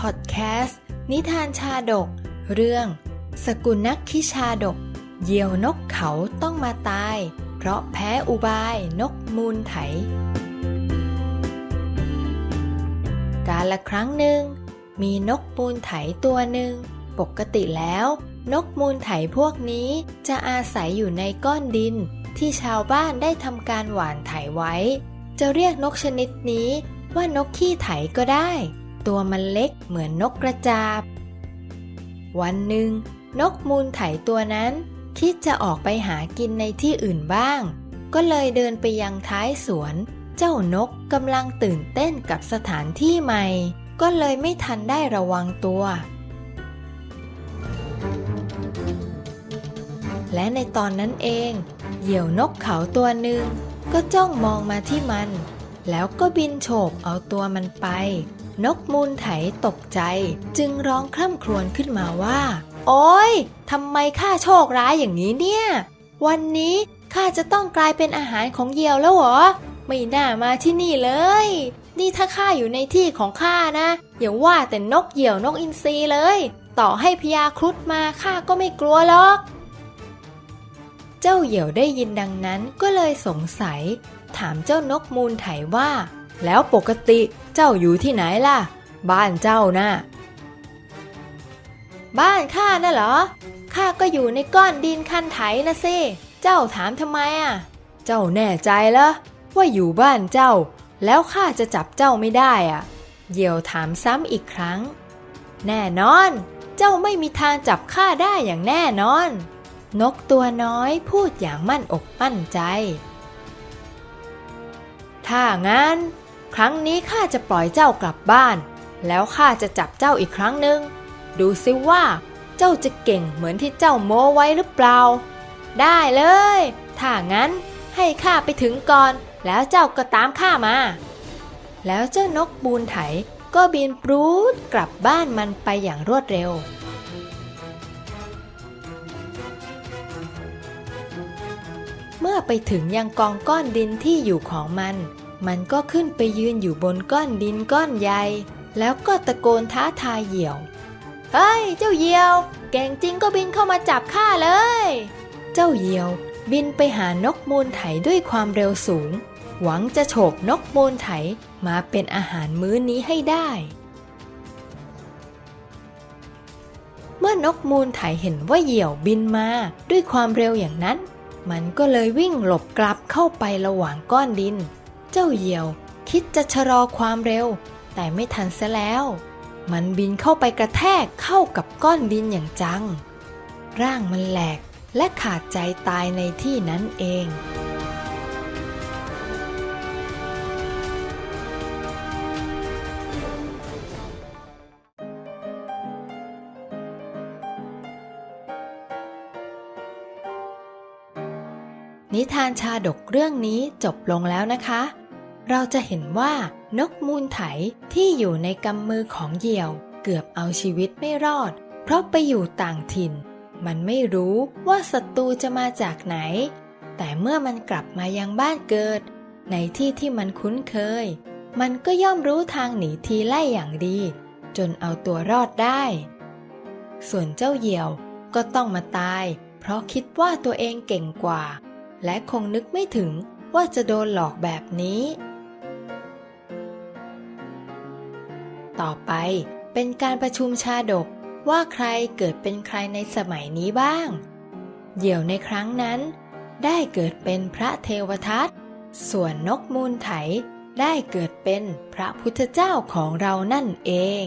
พอดแคสต์ นิทานชาดก เรื่อง สกุลนักคิชาดก เหยี่ยวนกเขาต้องมาตาย เพราะแพ้อุบายนกมูลไถ กาละครั้งหนึ่ง มีนกมูลไถตัวหนึ่ง ปกติแล้ว นกมูลไถพวกนี้จะอาศัยอยู่ในก้อนดิน ที่ชาวบ้านได้ทำการหว่านไถไว้ จะเรียกนกชนิดนี้ว่านกขี้ไถก็ได้ ตัวมันเล็กเหมือนนกกระจาบ วันหนึ่ง นกมูลไถตัวนั้น คิดจะออกไปหากินในที่อื่นบ้าง ก็เลยเดินไปยังท้ายสวน เจ้านกกำลังตื่นเต้นกับสถานที่ใหม่ ก็เลยไม่ทันได้ระวังตัว และในตอนนั้นเอง เหยี่ยวนกเขาตัวหนึ่งก็จ้องมองมาที่มัน แล้วก็บินโฉบเอาตัวมันไป นกมูลไถตกใจ จึงร้องคร่ำครวญขึ้นมาว่า โอ๊ยทำไมข้าโชคร้ายอย่างนี้เนี่ย วันนี้ข้าจะต้องกลายเป็นอาหารของเหยี่ยวแล้วเหรอ ไม่น่ามาที่นี่เลย นี่ถ้าข้าอยู่ในที่ของข้านะอย่าว่าแต่นกเหยี่ยวนกอินทรีเลย ต่อให้พญาครุฑมาข้าก็ไม่กลัวหรอก เจ้าเหยี่ยวได้ยินดังนั้นก็เลยสงสัย ถามเจ้านกมูลไถว่า แล้วปกติ เจ้าอยู่ที่ไหนล่ะ บ้านเจ้านะ่ะ บ้านข้าน่ะเหรอ ข้าก็อยู่ในก้อนดินคันไถนะสิ เจ้าถามทำไมอะ เจ้าแน่ใจเหรอว่าอยู่บ้านเจ้า แล้วข้าจะจับเจ้าไม่ได้อะ เหยี่ยวถามซ้ำอีกครั้ง แน่นอน เจ้าไม่มีทางจับข้าได้อย่างแน่นอน นกตัวน้อยพูดอย่างมั่นอกมั่นใจ ถ้างั้น ครั้งนี้ข้าจะปล่อยเจ้ากลับบ้าน แล้วข้าจะจับเจ้าอีกครั้งหนึ่ง ดูซิว่าเจ้าจะเก่งเหมือนที่เจ้าโม้ไว้หรือเปล่า ได้เลย ถ้างั้นให้ข้าไปถึงก่อน แล้วเจ้าก็ตามข้ามา แล้วเจ้านกบูนไถก็บินปรูดกลับบ้านมันไปอย่างรวดเร็ว เมื่อไปถึงยังกองก้อนดินที่อยู่ของมัน มันก็ขึ้นไปยืนอยู่บนก้อนดินก้อนใหญ่ แล้วก็ตะโกนท้าทายเหยี่ยว เฮ้ย เจ้าเหยี่ยว เก่งจริงก็บินเข้ามาจับข้าเลย เจ้าเหยี่ยว บินไปหานกมูลไถด้วยความเร็วสูง หวังจะโฉบนกมูลไถมาเป็นอาหารมื้อนี้ให้ได้ เมื่อนกมูลไถเห็นว่าเหยี่ยวบินมาด้วยความเร็วอย่างนั้น มันก็เลยวิ่งหลบกลับเข้าไประหว่างก้อนดิน เจ้าเหยี่ยว คิดจะชะลอความเร็ว แต่ไม่ทันซะแล้ว มันบินเข้าไปกระแทกเข้ากับก้อนดินอย่างจัง ร่างมันแหลกและขาดใจตายในที่นั้นเองนิทานชาดกเรื่องนี้จบลงแล้วนะคะ เราจะเห็นว่านกมูลไถที่อยู่ในกำมือของเหยี่ยว เกือบเอาชีวิตไม่รอด เพราะไปอยู่ต่างถิ่น มันไม่รู้ว่าศัตรูจะมาจากไหน แต่เมื่อมันกลับมายังบ้านเกิด ในที่ที่มันคุ้นเคย มันก็ย่อมรู้ทางหนีทีไล่อย่างดี จนเอาตัวรอดได้ ส่วนเจ้าเหยี่ยวก็ต้องมาตาย เพราะคิดว่าตัวเองเก่งกว่า และคงนึกไม่ถึงว่าจะโดนหลอกแบบนี้ ต่อไป เป็นการประชุมชาดกว่าใครเกิดเป็นใครในสมัยนี้บ้าง เดี่ยวในครั้งนั้น ได้เกิดเป็นพระเทวทัต ส่วนนกมูลไถได้เกิดเป็นพระพุทธเจ้าของเรานั่นเอง